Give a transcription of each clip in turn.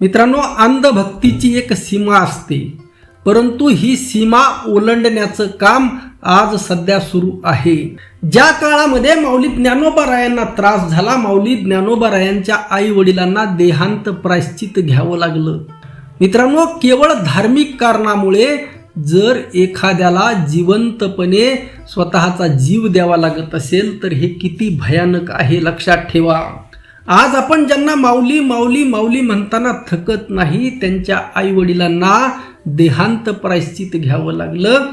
मित्रांनो अंधभक्तीची एक सीमा असते. परंतु ही सीमा ओलांडण्याचं काम आज सध्या सुरू आहे. ज्या काळामध्ये माऊली ज्ञानोबारायांना त्रास झाला माऊली ज्ञानोबारायांच्या आई वडिलांना देहांत प्रायश्चित घ्यावं लागलं. मित्रांनो केवळ धार्मिक कारणामुळे जर एखाद्याला जिवंतपणे स्वतःचा जीव द्यावा लागत असेल तर हे किती भयानक आहे लक्षात ठेवा. आज आपण ज्यांना माऊली माऊली माऊली म्हणताना थकत नाही त्यांच्या आई वडिलांना देहांत प्रायश्चित घ्यावं लागलं.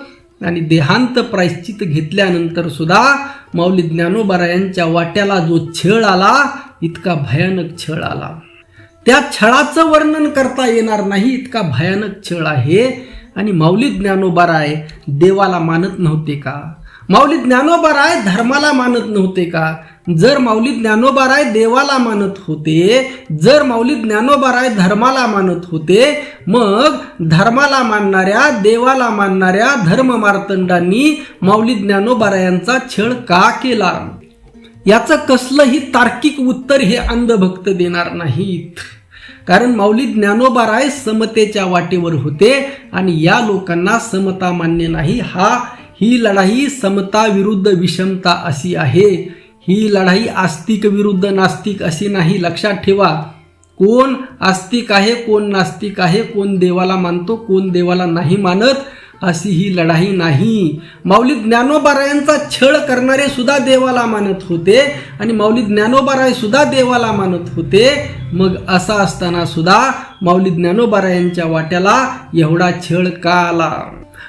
आणि देहांत प्रायश्चित घेतल्यानंतर सुद्धा माऊली ज्ञानोबारायांच्या वाट्याला जो छळ आला इतका भयानक छळ आला. त्या छळाचं वर्णन करता येणार नाही इतका भयानक छळ आहे. आणि माऊली ज्ञानोबाराय देवाला मानत नव्हते का? माऊली ज्ञानोबाराय धर्माला मानत नव्हते का? जर माऊली ज्ञानोबाराय देवाला मानत होते जर माऊली ज्ञानोबाराय धर्माला मानत होते मग धर्माला मानणाऱ्या देवाला मानणाऱ्या धर्म मार्तंडांनी माऊली ज्ञानोबारायांचा छळ का केला? याचं कसलंही तार्किक उत्तर हे अंधभक्त देणार नाहीत. कारण माऊली ज्ञानोबाराय समतेच्या वाटेवर होते आणि या लोकांना समता मान्य नाही. हा ही लढाई समता विरुद्ध विषमता अशी आहे. ही लढाई आस्तिक विरुद्ध नास्तिक अशी नाही. लक्षात ठेवा कोण आस्तिक आहे कोण नास्तिक आहे कोण देवाला मानतो कोण देवाला नाही मानत अशी ही लढाई नाही. माऊली ज्ञानोबारायांचा छळ करणारे सुद्धा देवाला मानत होते आणि माऊली ज्ञानोबाराय सुद्धा देवाला मानत होते. मग असा असताना सुद्धा माऊली ज्ञानोबारायांच्या वाट्याला एवढा छळ का आला?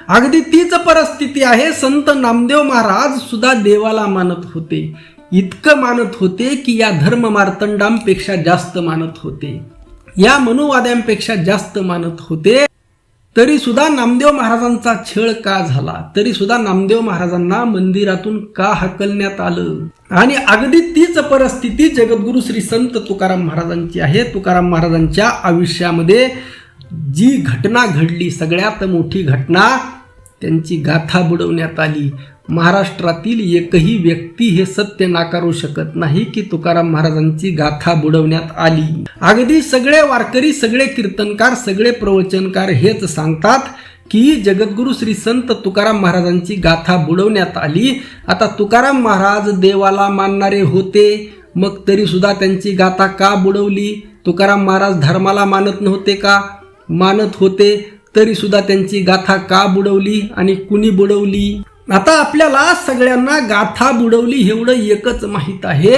अगदी तीच परिस्थिती आहे. संत नामदेव महाराज सुद्धा देवाला मानत होते. इतकं मानत होते की या धर्म मार्तंडांपेक्षा जास्त मानत होते. या मनुवाद्यांपेक्षा जास्त मानत होते. तरी सुद्धा नामदेव महाराजांचा छळ का झाला? तरी सुद्धा नामदेव महाराजांना मंदिरातून का हकलण्यात आलं? आणि अगदी तीच परिस्थिती जगद्गुरु श्री संत तुकाराम महाराजांची आहे. तुकाराम महाराजांच्या आयुष्यामध्ये जी घटना घडली सगळ्यात मोठी घटना त्यांची गाथा बुडवण्यात आली. महाराष्ट्रातील एकही व्यक्ती हे सत्य नाकारू शकत नाही की तुकाराम महाराजांची गाथा बुडवण्यात आली. अगदी सगळे वारकरी सगळे कीर्तनकार सगळे प्रवचनकार हेच सांगतात की जगद्गुरु श्री संत तुकाराम महाराजांची गाथा बुडवण्यात आली. आता तुकाराम महाराज देवाला मानणारे होते. मग तरी सुद्धा त्यांची गाथा का बुडवली? तुकाराम महाराज धर्माला मानत नव्हते का? मानत होते. तरी सुद्धा त्यांची गाथा का बुडवली आणि कुणी बुडवली? आता आपल्याला सगळ्यांना गाथा बुडवली एवढं एकच माहीत आहे.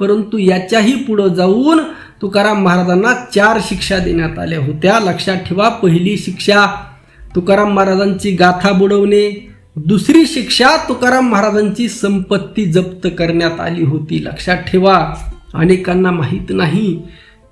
परंतु याच्याही पुढं जाऊन तुकाराम महाराजांना चार शिक्षा देण्यात आल्या होत्या. लक्षात ठेवा पहिली शिक्षा तुकाराम महाराजांची गाथा बुडवणे. दुसरी शिक्षा तुकाराम महाराजांची संपत्ती जप्त करण्यात आली होती. लक्षात ठेवा अनेकांना माहीत नाही.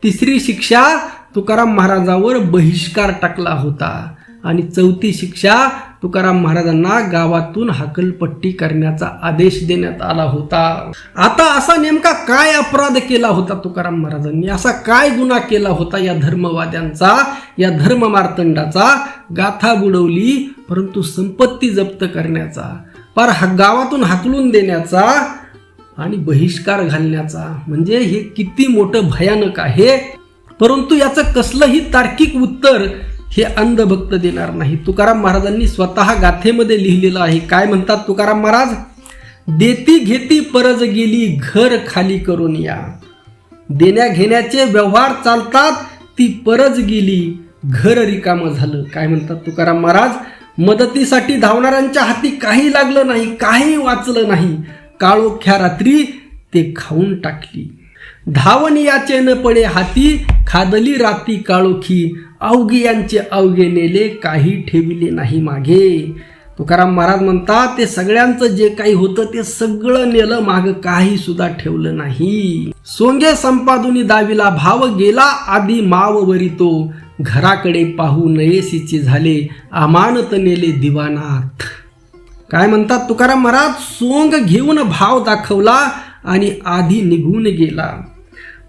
तिसरी शिक्षा तुकाराम महाराजावर बहिष्कार टाकला होता. आणि चौथी शिक्षा तुकाराम महाराजांना गावातून हाकलपट्टी करण्याचा आदेश देण्यात आला होता. आता असा नेमका काय अपराध केला होता तुकाराम महाराजांनी? असा काय गुन्हा केला होता या धर्मवाद्यांचा या धर्म मार्तंडाचा? गाथा बुडवली परंतु संपत्ती जप्त करण्याचा पर गावातून हाकलून देण्याचा आणि बहिष्कार घालण्याचा. म्हणजे हे किती मोठं भयानक आहे. परंतु याचं कसलंही तार्किक उत्तर हे अंधभक्त देणार नाही. तुकाराम महाराजांनी स्वतः गाथेमध्ये लिहिलेलं आहे. काय म्हणतात तुकाराम महाराज? देती घेती परज गेली घर खाली करून या. देण्या घेण्याचे व्यवहार चालतात ती परज गेली घर रिकामं झालं. काय म्हणतात तुकाराम महाराज? मदतीसाठी धावणाऱ्यांच्या हाती काही लागलं नाही काही वाचलं नाही. काळोख्या रात्री ते खाऊन टाकली. धावनियाचे न पडे हाती खादली राती काळोखी. अवघे यांचे अवघे नेले काही ठेविले नाही मागे. तुकाराम महाराज म्हणतात ते सगळ्यांचं जे काही होतं ते सगळं नेलं माग काही सुद्धा ठेवलं नाही. सोंगे संपादुनी दावीला भाव गेला आधी माववरी तो घराकडे पाहू नयेसीचे झाले अमानत नेले दिवानात काय म्हणतात तुकाराम महाराज? सोंग घेऊन भाव दाखवला आणि आधी निघून गेला.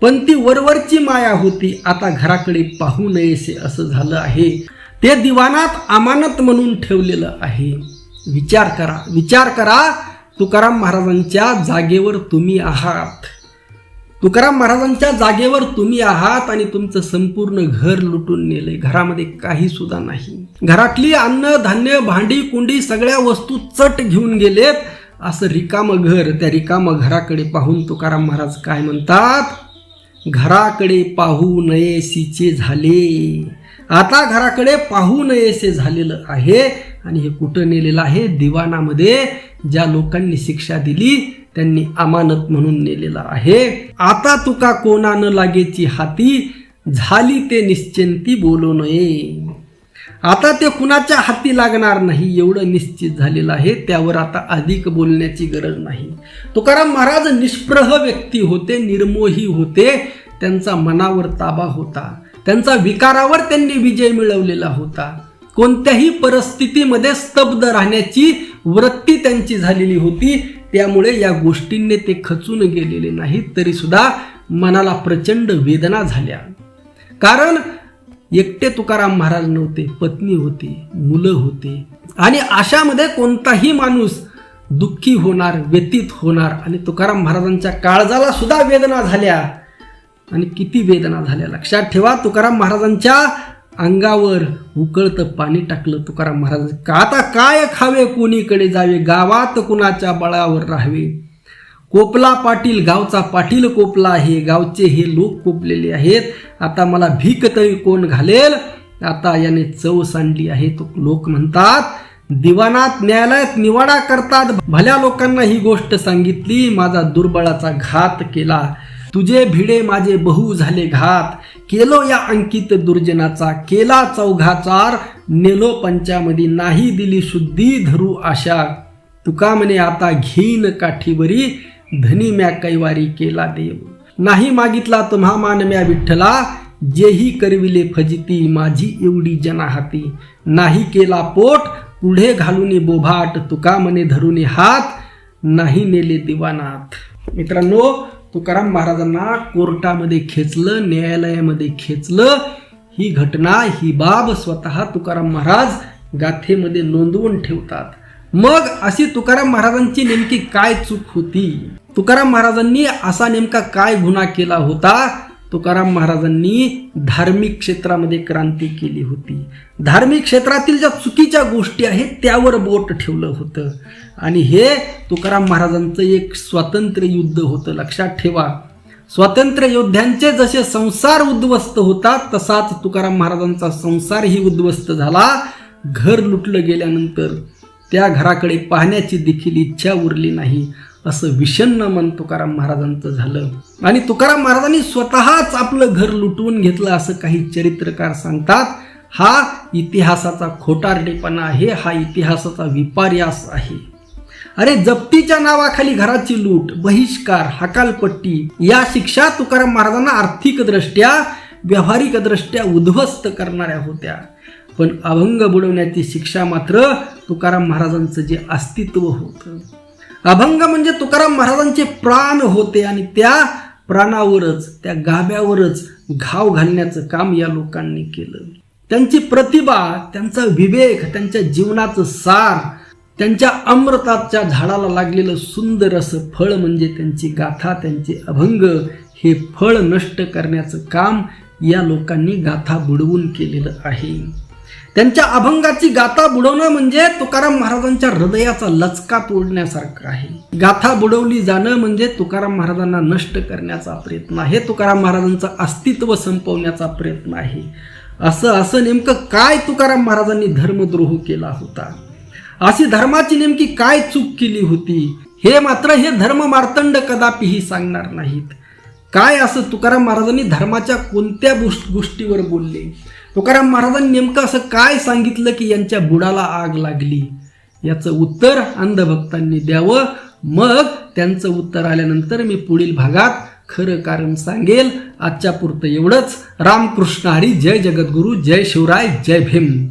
पण ती वरवरची माया होती. आता घराकडे पाहू नयेसे असं झालं आहे. ते दिवानात अमानत म्हणून ठेवलेलं आहे. विचार करा विचार करा तुकाराम महाराजांच्या जागेवर तुम्ही आहात. तुकाराम महाराजांच्या जागेवर तुम्ही आहात आणि तुमचं संपूर्ण घर लुटून नेलंय. घरामध्ये काही सुद्धा नाही. घरातली अन्न धान्य भांडी कुंडी सगळ्या वस्तू चट घेऊन गेलेत. असं रिकामं घर त्या रिकामं घराकडे पाहून तुकाराम महाराज काय म्हणतात? घराकडे पाहू नयेसीचे झाले. आता घराकडे पाहू नयेसे झालेलं आहे आणि हे कुठं नेलेलं आहे? दिवाणामध्ये ज्या लोकांनी शिक्षा दिली त्यांनी अमानत म्हणून नेलेला आहे. आता तुका कोणा न लागेची हाती? झाली ते निश्चिंती बोलू नये. आता ते कुणाच्या हाती लागणार नाही एवढं निश्चित झालेलं आहे त्यावर आता अधिक बोलण्याची गरज नाही. तुकाराम महाराज निष्प्रह व्यक्ती होते निर्मोही होते त्यांचा मनावर ताबा होता त्यांचा विकारावर त्यांनी विजय मिळवलेला होता. कोणत्याही परिस्थितीमध्ये स्तब्ध राहण्याची वृत्ती त्यांची झालेली होती त्यामुळे या गोष्टींनी ते खचून गेलेले नाहीत तरी सुद्धा मनाला प्रचंड वेदना झाल्या. कारण एकटे तुकाराम महाराज नव्हते पत्नी होती मुलं होते. आणि अशामध्ये कोणताही माणूस दुःखी होणार व्यतीत होणार आणि तुकाराम महाराजांच्या काळजाला सुद्धा वेदना झाल्या. आणि किती वेदना झाल्या? लक्षात ठेवा तुकाराम महाराजांच्या अंगावर उकळतं पाणी टाकलं. तुकाराम महाराज का आता काय खावे? कोणीकडे जावे? गावात कुणाच्या बळावर राहावे? कोपला पाटील गावचा पाटील कोपला. आहे गावचे हे लोक कोपलेले आहेत. आता मला भीक तरी कोण घालेल? आता याने चव सांडली आहे. तो लोक म्हणतात दिवाणात न्यायालयात निवाडा करतात. भल्या लोकांना ही गोष्ट सांगितली. माझा दुर्बळाचा घात केला. तुझे भिडे माझे बहु झाले घात. केलो या अंकित दुर्जनाचा. केला चौघाचार. नेलो पंचामधी नाही दिली शुद्धी धरू आशा. तुका म्हणे आता घेईन काठीवरी. धनी म्या कैवारी केला देव. नाही मागितला तुम्हा मान म्या विठ्ठला जेही करविले फजिती माझी एवढी जना हाती नाही केला पोट पुढे घालून बोभाट तुका मने धरून हात नाही नेले दिवानाथ. मित्रांनो तुकाराम महाराजांना कोर्टामध्ये खेचलं न्यायालयामध्ये खेचलं. ही घटना ही बाब स्वतः तुकाराम महाराज गाथेमध्ये नोंदवून ठेवतात. मग अशी तुकाराम महाराजांची नेमकी काय चूक होती? तुकाराम महाराजांनी असा नेमका काय गुन्हा केला होता? तुकाराम महाराजांनी धार्मिक क्षेत्रामध्ये क्रांती केली होती. धार्मिक क्षेत्रातील ज्या चुकीच्या गोष्टी आहेत त्यावर बोट ठेवलं होतं. आणि हे तुकाराम महाराजांचं एक स्वातंत्र्य युद्ध होतं. लक्षात ठेवा. स्वातंत्र्य योद्ध्यांचे जसे संसार उद्ध्वस्त होतात तसाच तुकाराम महाराजांचा संसारही उद्ध्वस्त झाला. घर लुटलं गेल्यानंतर त्या घराकडे पाहण्याची देखील इच्छा उरली नाही. असं विषन्न मन तुकाराम महाराजांचं झालं. आणि तुकाराम महाराजांनी स्वतःच आपलं घर लुटवून घेतलं असं काही चरित्रकार सांगतात. हा इतिहासाचा खोटारडेपणा आहे हा इतिहासाचा विपर्यास आहे. अरे जप्तीच्या नावाखाली घराची लूट बहिष्कार हकालपट्टी या शिक्षा तुकाराम महाराजांना आर्थिकदृष्ट्या व्यावहारिकदृष्ट्या उद्ध्वस्त करणाऱ्या होत्या. पण अभंग बुडवण्याची शिक्षा मात्र तुकाराम महाराजांचं जे अस्तित्व होतं. अभंग म्हणजे तुकाराम महाराजांचे प्राण होते आणि त्या प्राणावरच त्या गाभ्यावरच घाव घालण्याचं काम या लोकांनी केलं. त्यांची प्रतिभा त्यांचा विवेक त्यांच्या जीवनाचं सार त्यांच्या अमृताच्या झाडाला लागलेलं सुंदर असं फळ म्हणजे त्यांची गाथा त्यांचे अभंग हे फळ नष्ट करण्याचं काम या लोकांनी गाथा बुडवून केलेलं आहे. त्यांच्या अभंगाची गाथा बुडवणं म्हणजे तुकाराम महाराजांच्या हृदयाचा लचका तोडण्यासारखं आहे. गाथा बुडवली जाणं म्हणजे तुकाराम महाराजांना नष्ट करण्याचा प्रयत्न आहे. तुकाराम महाराजांचं अस्तित्व संपवण्याचा प्रयत्न आहे. असं असं नेमकं काय तुकाराम महाराजांनी धर्मद्रोह केला होता? अशी धर्माची नेमकी काय चूक केली होती? हे मात्र हे धर्म मार्तंड कदापिही सांगणार नाहीत. काय असं तुकाराम महाराजांनी धर्माच्या कोणत्या गोष्टीवर बोलले? तुकाराम महाराजांनी नेमकं असं काय सांगितलं की यांच्या बुडाला आग लागली? याचं उत्तर अंधभक्तांनी द्यावं. मग त्यांचं उत्तर आल्यानंतर मी पुढील भागात खरं कारण सांगेल. आजच्या पुरतं एवढंच. रामकृष्ण हरी. जय जगद्गुरू. जय शिवराय. जय भीम.